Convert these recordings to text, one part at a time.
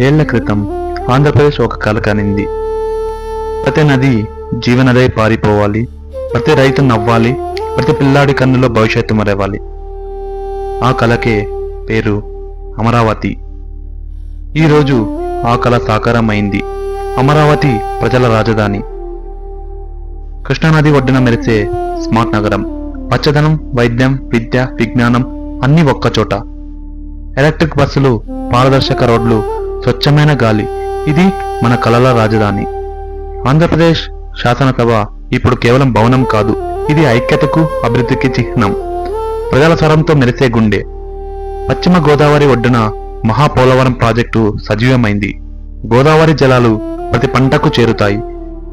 ఏళ్ళ క్రితం ఆంధ్రప్రదేశ్ ఒక కల కనింది. ప్రతి నది జీవనదై పారిపోవాలి. ప్రతి రైతు నవ్వాలి. ప్రతి పిల్లాడి కన్నులో భవిష్యత్తు మరవాలి. ఆ కళకే పేరు అమరావతి. ఈరోజు ఆ కళ సాకారమైంది. అమరావతి ప్రజల రాజధాని. కృష్ణానది ఒడ్డున మెరిసే స్మార్ట్ నగరం. పచ్చదనం వైద్యం విద్య విజ్ఞానం అన్నీ ఒక్కచోట. ఎలక్ట్రిక్ బస్సులు పారదర్శక రోడ్లు స్వచ్ఛమైన గాలి. ఇది మన కళల రాజధాని. ఆంధ్రప్రదేశ్ శాసనసభ ఇప్పుడు కేవలం భవనం కాదు ఇది ఐక్యతకు అభివృద్ధికి చిహ్నం. ప్రజల స్వరంతో మెరిసే గుండె. పశ్చిమ గోదావరి ఒడ్డున మహాపోలవరం ప్రాజెక్టు సజీవమైంది. గోదావరి జలాలు ప్రతి పంటకు చేరుతాయి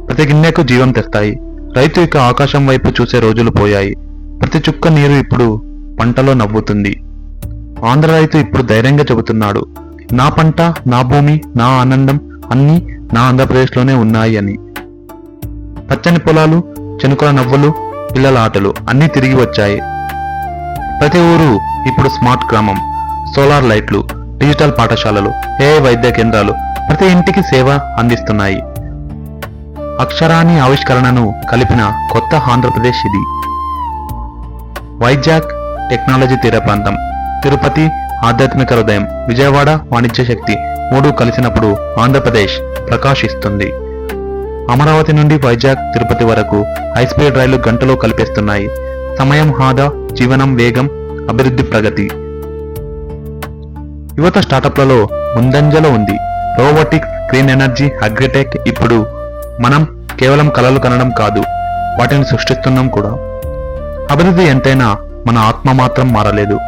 ప్రతి గిన్నెకు జీవం తెస్తాయి రైతు ఇక ఆకాశం వైపు చూసే రోజులు పోయాయి. ప్రతి చుక్క నీరు ఇప్పుడు పంటలో నవ్వుతుంది. ఆంధ్ర రైతు ఇప్పుడు ధైర్యంగా చెబుతున్నాడు నా పంట నా భూమి నా ఆనందం అన్నీ నా ఆంధ్రప్రదేశ్లోనే ఉన్నాయి అని పచ్చని పొలాలు చెనుకుల నవ్వులు పిల్లల ఆటలు అన్నీ తిరిగి వచ్చాయి. ప్రతి ఊరు ఇప్పుడు స్మార్ట్ గ్రామం సోలార్ లైట్లు డిజిటల్ పాఠశాలలు ఏ వైద్య కేంద్రాలు ప్రతి ఇంటికి సేవ అందిస్తున్నాయి. అక్షరాన్ని ఆవిష్కరణను కలిపిన కొత్త ఆంధ్రప్రదేశ్ ఇది. వైజాగ్ టెక్నాలజీ తీర ప్రాంతం తిరుపతి ఆధ్యాత్మిక హృదయం విజయవాడ వాణిజ్య శక్తి మూడు కలిసినప్పుడు ఆంధ్రప్రదేశ్ ప్రకాశిస్తుంది. అమరావతి నుండి వైజాగ్ తిరుపతి వరకు హైస్పీడ్ స్పీడ్ రైలు గంటలో కలిపేస్తున్నాయి. సమయం హాదా జీవనం వేగం అభివృద్ధి ప్రగతి. యువత స్టార్టప్లలో ముందంజలో ఉంది. రోబోటిక్స్ గ్రీన్ ఎనర్జీ అగ్రిటెక్ ఇప్పుడు మనం కేవలం కలలు కనడం కాదు వాటిని సృష్టిస్తున్నాం కూడా. అభివృద్ధి ఎంతైనా మన ఆత్మ మాత్రం మారలేదు.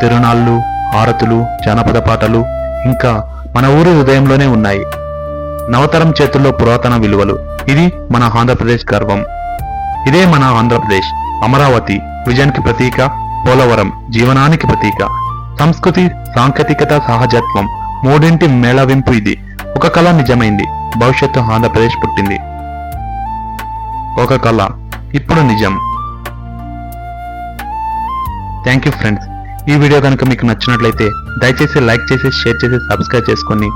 తిరునాళ్ళు హారతులు జానపద పాటలు ఇంకా మన ఊరి హృదయంలోనే ఉన్నాయి. నవతరం చేతుల్లో పురాతన విలువలు. ఇది మన ఆంధ్రప్రదేశ్ గర్వం. ఇదే మన ఆంధ్రప్రదేశ్. అమరావతి విజయానికి ప్రతీక పోలవరం జీవనానికి ప్రతీక. సంస్కృతి సాంకేతికత సహజత్వం మూడింటి మేళవింపు ఇది. ఒక కళ నిజమైంది. భవిష్యత్తు ఆంధ్రప్రదేశ్ పుట్టింది. ఒక కళ ఇప్పుడు నిజం. థ్యాంక్ యూ ఫ్రెండ్స్ ఈ వీడియో కనుక మీకు నచ్చినట్లయితే దయచేసి లైక్ చేసి షేర్ చేసి సబ్స్క్రైబ్ చేసుకొని